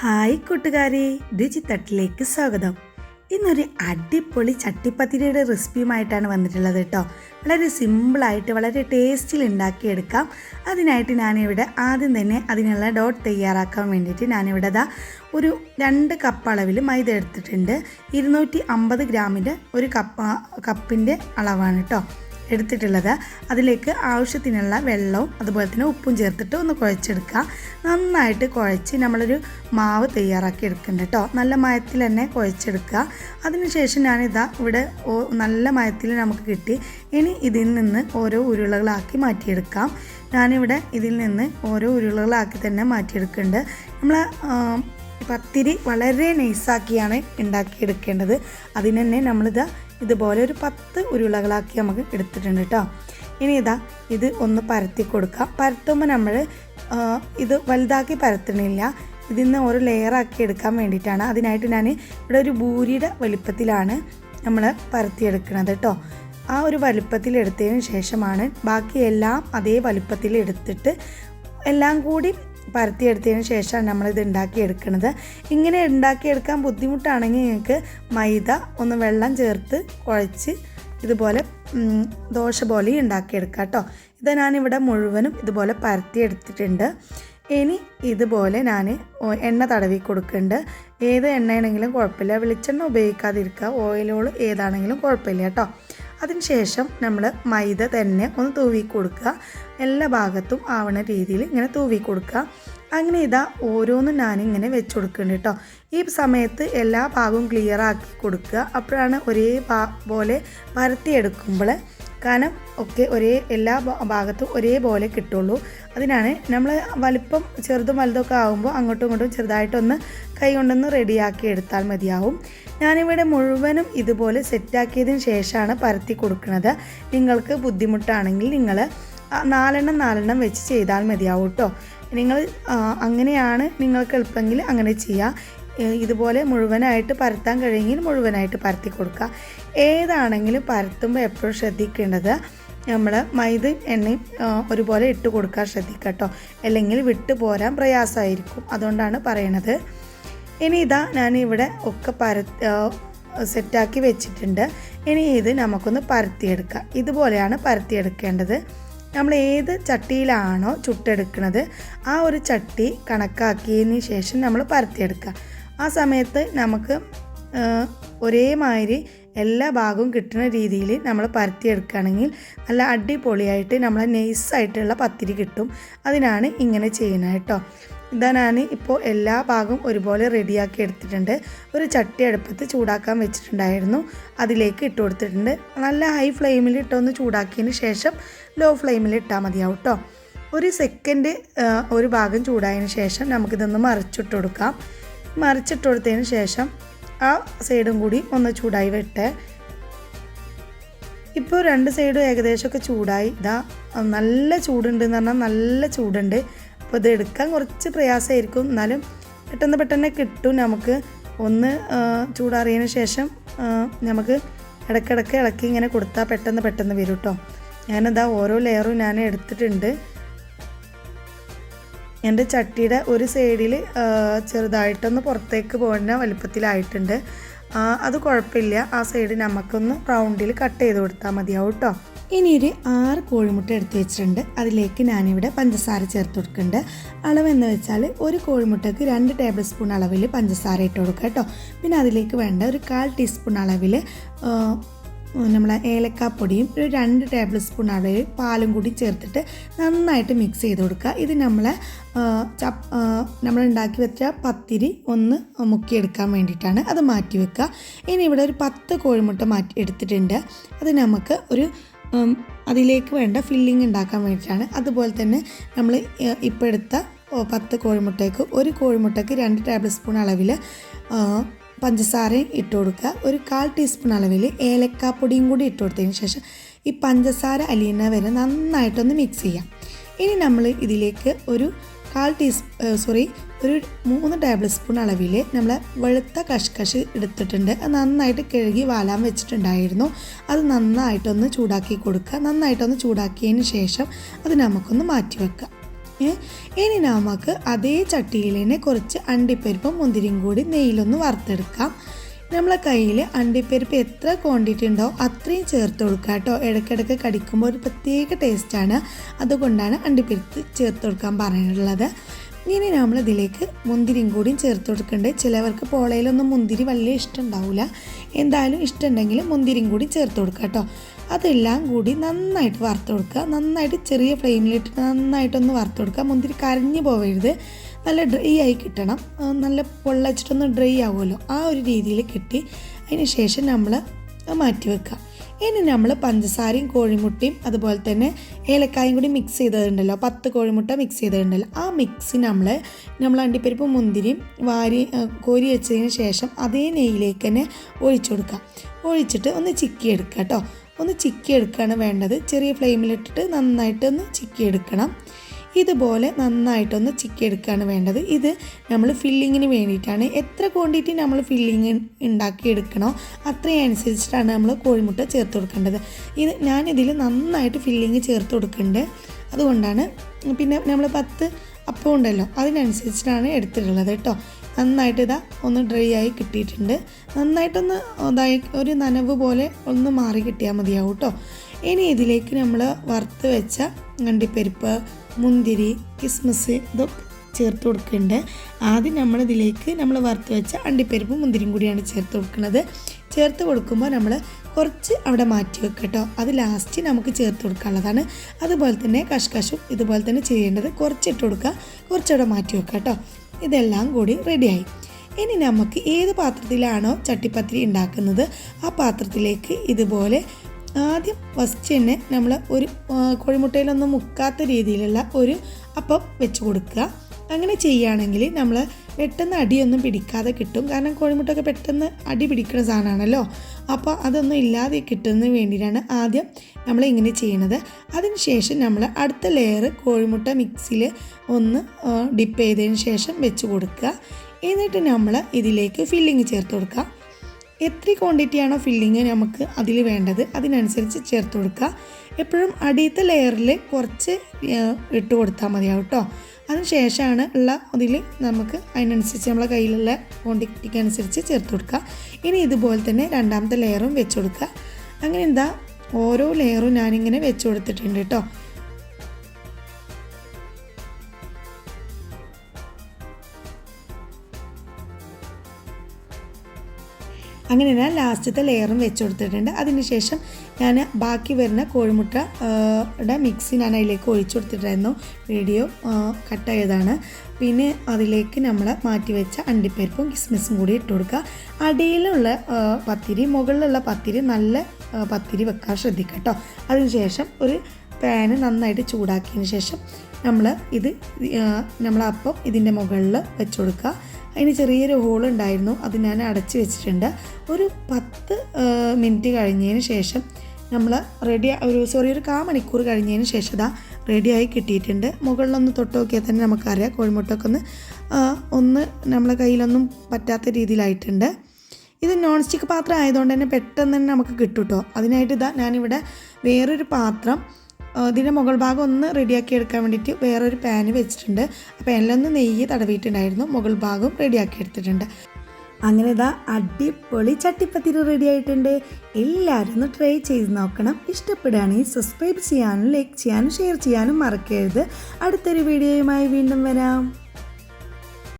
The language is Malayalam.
ഹായ് കൂട്ടുകാരെ രുചിത്തട്ടിലേക്ക് സ്വാഗതം. ഇന്നൊരു അടിപൊളി ചട്ടിപ്പത്തിരിയുടെ റെസിപ്പിയുമായിട്ടാണ് വന്നിട്ടുള്ളത് കേട്ടോ. വളരെ സിമ്പിളായിട്ട് വളരെ ടേസ്റ്റിൽ ഉണ്ടാക്കിയെടുക്കാം. അതിനായിട്ട് ഞാനിവിടെ ആദ്യം തന്നെ അതിനുള്ള ഡോട്ട് തയ്യാറാക്കാൻ വേണ്ടിയിട്ട് ഞാനിവിടെ ദാ ഒരു രണ്ട് കപ്പ് അളവിൽ മൈദ എടുത്തിട്ടുണ്ട്. ഇരുന്നൂറ്റി അമ്പത് ഗ്രാമിന്റെ ഒരു കപ്പ് കപ്പിന്റെ അളവാണ് കേട്ടോ. എടുത്തിട്ടുള്ളത്. അതിലേക്ക് ആവശ്യത്തിനുള്ള വെള്ളവും അതുപോലെ തന്നെ ഉപ്പും ചേർത്തിട്ട് ഒന്ന് കുഴച്ചെടുക്കുക. നന്നായിട്ട് കുഴച്ച് നമ്മളൊരു മാവ് തയ്യാറാക്കി എടുക്കുന്നുണ്ട് കേട്ടോ നല്ല മയത്തിൽ തന്നെ കുഴച്ചെടുക്കുക. അതിനുശേഷം ഞാനിതാ ഇവിടെ നല്ല മയത്തിൽ നമുക്ക് കിട്ടി. ഇനി ഇതിൽ നിന്ന് ഓരോ ഉരുളകളാക്കി മാറ്റിയെടുക്കാം. ഞാനിവിടെ ഇതിൽ നിന്ന് ഓരോ ഉരുളകളാക്കി തന്നെ മാറ്റിയെടുക്കുന്നുണ്ട്. നമ്മൾ പത്തിരി വളരെ നൈസാക്കിയാണ് ഉണ്ടാക്കിയെടുക്കേണ്ടത്. അതിനെ നമ്മളിത് ഇതുപോലെ ഒരു പത്ത് ഉരുളകളാക്കി നമുക്ക് എടുത്തിട്ടുണ്ട് കേട്ടോ ഇനി ഇതാ ഇത് ഒന്ന് പരത്തി കൊടുക്കാം. പരത്തുമ്പോൾ നമ്മൾ ഇത് വലുതാക്കി പരത്തണില്ല. ഇതിൽ നിന്ന് ഓരോ ലെയറാക്കി എടുക്കാൻ വേണ്ടിയിട്ടാണ്. അതിനായിട്ട് ഞാൻ ഇവിടെ ഒരു ഭൂരിയുടെ വലിപ്പത്തിലാണ് നമ്മൾ പരത്തിയെടുക്കുന്നത് കേട്ടോ ആ ഒരു വലിപ്പത്തിൽ എടുത്തതിന് ശേഷമാണ് ബാക്കി എല്ലാം അതേ വലിപ്പത്തിൽ എടുത്തിട്ട് എല്ലാം കൂടി പരത്തിയെടുത്തതിന് ശേഷമാണ് നമ്മളിത് ഉണ്ടാക്കിയെടുക്കുന്നത്. ഇങ്ങനെ ഉണ്ടാക്കിയെടുക്കാൻ ബുദ്ധിമുട്ടാണെങ്കിൽ നിങ്ങൾക്ക് മൈദ ഒന്ന് വെള്ളം ചേർത്ത് കുഴച്ച് ഇതുപോലെ ദോശ പോലെ ഉണ്ടാക്കിയെടുക്കാം കേട്ടോ. ഇത് ഞാനിവിടെ മുഴുവനും ഇതുപോലെ പരത്തിയെടുത്തിട്ടുണ്ട്. ഇനി ഇതുപോലെ ഞാൻ എണ്ണ തടവി കൊടുക്കുന്നുണ്ട്. ഏത് എണ്ണയാണെങ്കിലും കുഴപ്പമില്ല. വെളിച്ചെണ്ണ ഉപയോഗിക്കാതിരിക്കുക. ഓയിലുകൾ ഏതാണെങ്കിലും കുഴപ്പമില്ല കേട്ടോ. അതിനുശേഷം നമ്മൾ മൈദ തന്നെ ഒന്ന് തൂവി കൊടുക്കുക. എല്ലാ ഭാഗത്തും ആവണ രീതിയിൽ ഇങ്ങനെ തൂവി കൊടുക്കുക. അങ്ങനെ ഇതാ ഓരോന്നും ഞാനിങ്ങനെ വെച്ച് കൊടുക്കുന്നുണ്ട് കേട്ടോ ഈ സമയത്ത് എല്ലാ ഭാഗവും ക്ലിയർ ആക്കി കൊടുക്കുക. അപ്പോഴാണ് ഒരേ പോലെ പരത്തിയെടുക്കുമ്പോൾ കനം ഒക്കെ ഒരേ എല്ലാ ഭാഗത്തും ഒരേപോലെ കിട്ടുള്ളൂ. അതിനാണ് നമ്മൾ വലിപ്പം ചെറുതും വലുതൊക്കെ ആകുമ്പോൾ അങ്ങോട്ടും ഇങ്ങോട്ടും ചെറുതായിട്ടൊന്ന് കൈ കൊണ്ടൊന്ന് റെഡിയാക്കി എടുത്താൽ മതിയാവും. ഞാനിവിടെ മുഴുവനും ഇതുപോലെ സെറ്റാക്കിയതിന് ശേഷമാണ് പരത്തി കൊടുക്കുന്നത്. നിങ്ങൾക്ക് ബുദ്ധിമുട്ടാണെങ്കിൽ നിങ്ങൾ നാലെണ്ണം നാലെണ്ണം വെച്ച് ചെയ്താൽ മതിയാവും കേട്ടോ. നിങ്ങൾ അങ്ങനെയാണ് നിങ്ങൾക്ക് എളുപ്പമെങ്കിൽ അങ്ങനെ ചെയ്യാം. ഇതുപോലെ മുഴുവനായിട്ട് പരത്താൻ കഴിയുമെങ്കിൽ മുഴുവനായിട്ട് പരത്തി കൊടുക്കുക. ഏതാണെങ്കിലും പരത്തുമ്പോൾ എപ്പോഴും ശ്രദ്ധിക്കേണ്ടത് നമ്മൾ മൈദ എണ്ണയും ഒരുപോലെ ഇട്ട് കൊടുക്കാൻ ശ്രദ്ധിക്കുക കേട്ടോ. അല്ലെങ്കിൽ വിട്ടു പോരാൻ പ്രയാസമായിരിക്കും. അതുകൊണ്ടാണ് പറയണത്. ഇനി ഇതാ ഞാനിവിടെ ഒക്കെ പര സെറ്റാക്കി വെച്ചിട്ടുണ്ട്. ഇനി ഇത് നമുക്കൊന്ന് പരത്തിയെടുക്കാം. ഇതുപോലെയാണ് പരത്തിയെടുക്കേണ്ടത്. നമ്മൾ ഏത് ചട്ടിയിലാണോ ചുട്ടെടുക്കുന്നത് ആ ഒരു ചട്ടി കണക്കാക്കിയതിന് ശേഷം നമ്മൾ പരത്തിയെടുക്കുക ആ സമയത്ത് നമുക്ക് ഒരേമാതിരി എല്ലാ ഭാഗവും കിട്ടുന്ന രീതിയിൽ നമ്മൾ പരത്തിയെടുക്കുകയാണെങ്കിൽ നല്ല അടിപൊളിയായിട്ട് നമ്മളെ നൈസായിട്ടുള്ള പത്തിരി കിട്ടും. അതിനാണ് ഇങ്ങനെ ചെയ്യുന്നത് കേട്ടോ. ഇതാ ഞാൻ ഇപ്പോൾ എല്ലാ ഭാഗവും ഒരുപോലെ റെഡിയാക്കി എടുത്തിട്ടുണ്ട്. ഒരു ചട്ടി അടുപ്പത്ത് ചൂടാക്കാൻ വെച്ചിട്ടുണ്ടായിരുന്നു. അതിലേക്ക് ഇട്ട് കൊടുത്തിട്ടുണ്ട്. നല്ല ഹൈ ഫ്ലെയിമിൽ ഇട്ടൊന്ന് ചൂടാക്കിയതിന് ശേഷം ലോ ഫ്ലെയിമിൽ ഇട്ടാൽ മതിയാവും കേട്ടോ ഒരു സെക്കൻഡ് ഒരു ഭാഗം ചൂടായതിന് ശേഷം നമുക്കിതൊന്ന് മറിച്ചിട്ട് കൊടുക്കാം. മറിച്ചിട്ട് കൊടുത്തതിന് ശേഷം ആ സൈഡും കൂടി ഒന്ന് ചൂടായി വിട്ട്. ഇപ്പോൾ രണ്ട് സൈഡും ഏകദേശമൊക്കെ ചൂടായി. ഇതാ നല്ല ചൂടുണ്ട് എന്ന് പറഞ്ഞാൽ നല്ല ചൂടുണ്ട്. അപ്പോൾ ഇത് എടുക്കാൻ കുറച്ച് പ്രയാസമായിരിക്കും. എന്നാലും പെട്ടെന്ന് പെട്ടെന്ന് കിട്ടും നമുക്ക്. ഒന്ന് ചൂടാറിയതിന് ശേഷം നമുക്ക് ഇടയ്ക്കിടയ്ക്ക് ഇളക്കി ഇങ്ങനെ കൊടുത്താൽ പെട്ടെന്ന് പെട്ടെന്ന് വരും കേട്ടോ ഞാനിതാ ഓരോ ലെയറും ഞാൻ എടുത്തിട്ടുണ്ട്. എന്റെ ചട്ടിയുടെ ഒരു സൈഡിൽ ചെറുതായിട്ടൊന്ന് പുറത്തേക്ക് പോകുന്ന വലുപ്പത്തിലായിട്ടുണ്ട്. അത് കുഴപ്പമില്ല. ആ സൈഡ് നമുക്കൊന്ന് റൗണ്ടിൽ കട്ട് ചെയ്ത് കൊടുത്താൽ മതിയാവും കേട്ടോ ഇനി ഒരു ആറ് കോഴിമുട്ട എടുത്ത് വെച്ചിട്ടുണ്ട്. അതിലേക്ക് ഞാനിവിടെ പഞ്ചസാര ചേർത്ത് കൊടുക്കുന്നുണ്ട്. അളവെന്ന് വെച്ചാൽ ഒരു കോഴിമുട്ടയ്ക്ക് രണ്ട് ടേബിൾ സ്പൂൺ അളവിൽ പഞ്ചസാര ഇട്ട് കൊടുക്കുക കേട്ടോ. പിന്നെ അതിലേക്ക് വേണ്ട ഒരു കാൽ ടീസ്പൂൺ അളവിൽ നമ്മളെ ഏലക്കാപ്പൊടിയും ഒരു രണ്ട് ടേബിൾ സ്പൂൺ അളവിൽ പാലും കൂടി ചേർത്തിട്ട് നന്നായിട്ട് മിക്സ് ചെയ്ത് കൊടുക്കുക. ഇത് നമ്മളെ ചപ്പ് നമ്മൾ ഉണ്ടാക്കി വെച്ച പത്തിരി ഒന്ന് മുക്കിയെടുക്കാൻ വേണ്ടിയിട്ടാണ് അത് മാറ്റി വെക്കുക. ഇനി ഇവിടെ ഒരു പത്ത് കോഴിമുട്ട മാറ്റി എടുത്തിട്ടുണ്ട്. അത് നമുക്ക് ഒരു അതിലേക്ക് വേണ്ട ഫില്ലിംഗ് ഉണ്ടാക്കാൻ വേണ്ടിയിട്ടാണ്. അതുപോലെ തന്നെ നമ്മൾ ഇപ്പോൾ എടുത്ത പത്ത് കോഴിമുട്ടയ്ക്ക് ഒരു കോഴിമുട്ടയ്ക്ക് രണ്ട് ടേബിൾ സ്പൂൺ അളവിൽ പഞ്ചസാരയും ഇട്ട് കൊടുക്കുക. ഒരു കാൽ ടീസ്പൂൺ അളവിൽ ഏലക്കാപ്പൊടിയും കൂടി ഇട്ട് കൊടുത്തതിന് ശേഷം ഈ പഞ്ചസാര അലിയുന്ന വരെ നന്നായിട്ടൊന്ന് മിക്സ് ചെയ്യാം. ഇനി നമ്മൾ ഇതിലേക്ക് ഒരു കാൽ ടീസ് സോറി ഒരു മൂന്ന് ടേബിൾ സ്പൂൺ അളവിൽ നമ്മൾ വെളുത്ത കഷ്കഷ് എടുത്തിട്ടുണ്ട്. അത് നന്നായിട്ട് കഴുകി വാലാൻ വെച്ചിട്ടുണ്ടായിരുന്നു. അത് നന്നായിട്ടൊന്ന് ചൂടാക്കി കൊടുക്കുക. നന്നായിട്ടൊന്ന് ചൂടാക്കിയതിന് ശേഷം അത് നമുക്കൊന്ന് മാറ്റി വെക്കാം ഇനി നമുക്ക് അതേ ചട്ടിയിൽ തന്നെ കുറച്ച് അണ്ടിപ്പരിപ്പും മുന്തിരിയും കൂടി നെയ്യിലൊന്ന് വറുത്തെടുക്കാം. നമ്മളെ കയ്യിൽ അണ്ടിപ്പരിപ്പ് എത്ര ക്വാണ്ടിറ്റി ഉണ്ടോ അത്രയും ചേർത്ത് കൊടുക്കുക കേട്ടോ. ഇടയ്ക്കിടയ്ക്ക് കടിക്കുമ്പോൾ ഒരു പ്രത്യേക ടേസ്റ്റാണ് അതുകൊണ്ടാണ് അണ്ടിപ്പരിപ്പ് ചേർത്ത് കൊടുക്കാൻ പറഞ്ഞിട്ടുള്ളത്. ഇനി നമ്മൾ ഇതിലേക്ക് മുന്തിരിയും കൂടിയും ചേർത്ത് കൊടുക്കേണ്ടത് ചിലവർക്ക് പോളയിലൊന്നും മുന്തിരി വലിയ ഇഷ്ടം ഉണ്ടാവില്ല എന്തായാലും ഇഷ്ടമുണ്ടെങ്കിൽ മുന്തിരിയും കൂടി ചേർത്ത് കൊടുക്കുക കേട്ടോ. അതെല്ലാം കൂടി നന്നായിട്ട് വറുത്ത് കൊടുക്കുക. നന്നായിട്ട് ചെറിയ ഫ്ലെയിമിലിട്ടിട്ട് നന്നായിട്ടൊന്ന് വറുത്ത് കൊടുക്കുക. മുന്തിരി കരഞ്ഞു പോവരുത്. നല്ല ഡ്രൈ ആയി കിട്ടണം. നല്ല പൊള്ളച്ചിട്ടൊന്ന് ഡ്രൈ ആവുമല്ലോ. ആ ഒരു രീതിയിൽ കിട്ടി അതിന് ശേഷം നമ്മൾ മാറ്റി വെക്കുക. ഇനി നമ്മൾ പഞ്ചസാരയും കോഴിമുട്ടയും അതുപോലെ തന്നെ ഏലക്കായും കൂടി മിക്സ് ചെയ്തതുണ്ടല്ലോ. പത്ത് കോഴിമുട്ട മിക്സ് ചെയ്തതുണ്ടല്ലോ. ആ മിക്സ് നമ്മൾ നമ്മൾ അണ്ടിപ്പരിപ്പ് മുന്തിരിയും വാരി കോരി വെച്ചതിന് ശേഷം അതേ നെയ്യിലേക്ക് തന്നെ ഒഴിച്ചു കൊടുക്കാം. ഒഴിച്ചിട്ട് ഒന്ന് ചിക്കി എടുക്കുക കേട്ടോ ഒന്ന് ചിക്കി എടുക്കുകയാണ് വേണ്ടത്. ചെറിയ ഫ്ലെയിമിലിട്ടിട്ട് നന്നായിട്ടൊന്ന് ചിക്കി എടുക്കണം ഇതുപോലെ നന്നായിട്ടൊന്ന് ചിക്കി എടുക്കുകയാണ് വേണ്ടത്. ഇത് നമ്മൾ ഫില്ലിങ്ങിന് വേണ്ടിയിട്ടാണ്. എത്ര ക്വാണ്ടിറ്റി നമ്മൾ ഫില്ലിങ് ഉണ്ടാക്കി എടുക്കണോ അത്രയും അനുസരിച്ചിട്ടാണ് നമ്മൾ കോഴിമുട്ട ചേർത്ത് കൊടുക്കേണ്ടത്. ഇത് ഞാനിതിൽ നന്നായിട്ട് ഫില്ലിങ് ചേർത്ത് കൊടുക്കുന്നുണ്ട്. അതുകൊണ്ടാണ് പിന്നെ നമ്മൾ പത്ത് അപ്പം ഉണ്ടല്ലോ അതിനനുസരിച്ചിട്ടാണ് എടുത്തിട്ടുള്ളത് കേട്ടോ. നന്നായിട്ട് ഇതാ ഒന്ന് ഡ്രൈ ആയി കിട്ടിയിട്ടുണ്ട്. നന്നായിട്ടൊന്ന് ഇതായി ഒരു നനവ് പോലെ ഒന്ന് മാറി കിട്ടിയാൽ മതിയാവും കേട്ടോ. ഇനി ഇതിലേക്ക് നമ്മൾ വറുത്ത് വെച്ച അണ്ടിപ്പരിപ്പ് മുന്തിരി കിസ്മിസ് ഇതൊക്കെ ചേർത്ത് കൊടുക്കുന്നുണ്ട്. ആദ്യം നമ്മളിതിലേക്ക് നമ്മൾ വറുത്ത് വെച്ച അണ്ടിപ്പരിപ്പും മുന്തിരിയും കൂടിയാണ് ചേർത്ത് കൊടുക്കുന്നത്. ചേർത്ത് കൊടുക്കുമ്പോൾ നമ്മൾ കുറച്ച് അവിടെ മാറ്റി വെക്കുക കേട്ടോ. അത് ലാസ്റ്റ് നമുക്ക് ചേർത്ത് കൊടുക്കാനുള്ളതാണ്. അതുപോലെ തന്നെ കഷ്കഷും ഇതുപോലെ തന്നെ ചെയ്യേണ്ടത് കുറച്ചിട്ട് കൊടുക്കുക. കുറച്ചവിടെ മാറ്റി വെക്കുക കേട്ടോ. ഇതെല്ലാം കൂടി റെഡിയായി ഇനി നമുക്ക് ഏത് പാത്രത്തിലാണോ ചട്ടിപ്പത്തിരി ഉണ്ടാക്കുന്നത് ആ പാത്രത്തിലേക്ക് ഇതുപോലെ ആദ്യം ഫസ്റ്റ് തന്നെ നമ്മൾ ഒരു കോഴിമുട്ടയിലൊന്നും മുക്കാത്ത രീതിയിലുള്ള ഒരു അപ്പം വെച്ച് കൊടുക്കുക. അങ്ങനെ ചെയ്യുകയാണെങ്കിൽ നമ്മൾ പെട്ടെന്ന് അടിയൊന്നും പിടിക്കാതെ കിട്ടും. കാരണം കോഴിമുട്ടൊക്കെ പെട്ടെന്ന് അടി പിടിക്കുന്ന സാധനമാണല്ലോ. അപ്പോൾ അതൊന്നും ഇല്ലാതെ കിട്ടുന്നതിന് വേണ്ടിയിട്ടാണ് ആദ്യം നമ്മൾ ഇങ്ങനെ ചെയ്യുന്നത് അതിനുശേഷം നമ്മൾ അടുത്ത ലെയർ കോഴിമുട്ട മിക്സിയിൽ ഒന്ന് ഡിപ്പ് ചെയ്തതിന് ശേഷം വെച്ച് കൊടുക്കുക. എന്നിട്ട് നമ്മൾ ഇതിലേക്ക് ഫില്ലിങ് ചേർത്ത് കൊടുക്കുക. എത്ര ക്വാണ്ടിറ്റിയാണോ ഫില്ലിങ് നമുക്ക് അതിൽ വേണ്ടത് അതിനനുസരിച്ച് ചേർത്ത് കൊടുക്കുക. എപ്പോഴും അടിയത്തെ ലെയറിൽ കുറച്ച് ഇട്ട് കൊടുത്താൽ മതിയാവും കേട്ടോ അതിന് ശേഷമാണ് ഉള്ള അതിൽ നമുക്ക് അതിനനുസരിച്ച് നമ്മളെ കയ്യിലുള്ള ക്വാണ്ടിറ്റിക്ക് അനുസരിച്ച് ചേർത്ത് കൊടുക്കുക. ഇനി ഇതുപോലെ തന്നെ രണ്ടാമത്തെ ലെയറും വെച്ച് കൊടുക്കുക. അങ്ങനെ എന്താ ഓരോ ലെയറും ഞാനിങ്ങനെ വെച്ച് കൊടുത്തിട്ടുണ്ട് കേട്ടോ അങ്ങനെ ഞാൻ ലാസ്റ്റത്തെ ലെയറും വെച്ച് കൊടുത്തിട്ടുണ്ട്. അതിനുശേഷം ഞാൻ ബാക്കി വരുന്ന കോഴിമുട്ട ആ, മിക്സി ഞാൻ അതിലേക്ക് ഒഴിച്ചു കൊടുത്തിട്ടായിരുന്നു വീഡിയോ കട്ടായതാണ്. പിന്നെ അതിലേക്ക് നമ്മൾ മാറ്റി വെച്ച അണ്ടിപ്പരിപ്പും കിസ്മിസും കൂടി ഇട്ട് കൊടുക്കുക. അടിയിലുള്ള പത്തിരി മുകളിലുള്ള പത്തിരി നല്ല പത്തിരി വെക്കാൻ ശ്രദ്ധിക്കുക കേട്ടോ അതിനുശേഷം ഒരു പാന് നന്നായിട്ട് ചൂടാക്കിയതിന് ശേഷം നമ്മൾ ഇത് നമ്മളപ്പം ഇതിന്റെ മുകളിൽ വെച്ച് കൊടുക്കുക. അതിന് ചെറിയൊരു ഹോൾ ഉണ്ടായിരുന്നു. അത് ഞാൻ അടച്ചു വെച്ചിട്ടുണ്ട്. ഒരു പത്ത് മിനിറ്റ് കഴിഞ്ഞതിന് ശേഷം നമ്മൾ റെഡി ഒരു സോറി ഒരു കാ മണിക്കൂർ കഴിഞ്ഞതിന് ശേഷം ഇതാ റെഡിയായി കിട്ടിയിട്ടുണ്ട്. മുകളിലൊന്ന് തൊട്ട് നോക്കിയാൽ തന്നെ നമുക്കറിയാം. കോഴിമുട്ടൊക്കെ ഒന്ന് ഒന്ന് നമ്മളെ കയ്യിലൊന്നും പറ്റാത്ത രീതിയിലായിട്ടുണ്ട്. ഇത് നോൺ സ്റ്റിക്ക് പാത്രം ആയതുകൊണ്ട് തന്നെ പെട്ടെന്ന് തന്നെ നമുക്ക് കിട്ടും കേട്ടോ അതിനായിട്ട് ഇതാ ഞാനിവിടെ വേറൊരു പാത്രം ഇതിന്റെ മുകൾ ഭാഗം ഒന്ന് റെഡിയാക്കി എടുക്കാൻ വേണ്ടിയിട്ട് വേറൊരു പാന് വെച്ചിട്ടുണ്ട്. ആ പാനിലൊന്ന് നെയ്യ് തടവിയിട്ടുണ്ടായിരുന്നു. മുകൾ ഭാഗം റെഡിയാക്കി എടുത്തിട്ടുണ്ട്. അങ്ങനെ ഇതാ അടിപൊളി ചട്ടിപ്പത്തിരി റെഡി ആയിട്ടുണ്ട്. എല്ലാവരും ഒന്ന് ട്രൈ ചെയ്ത് നോക്കണം. ഇഷ്ടപ്പെടുകയാണെങ്കിൽ സബ്സ്ക്രൈബ് ചെയ്യാനും ലൈക്ക് ചെയ്യാനും ഷെയർ ചെയ്യാനും മറക്കരുത്. അടുത്തൊരു വീഡിയോയുമായി വീണ്ടും വരാം.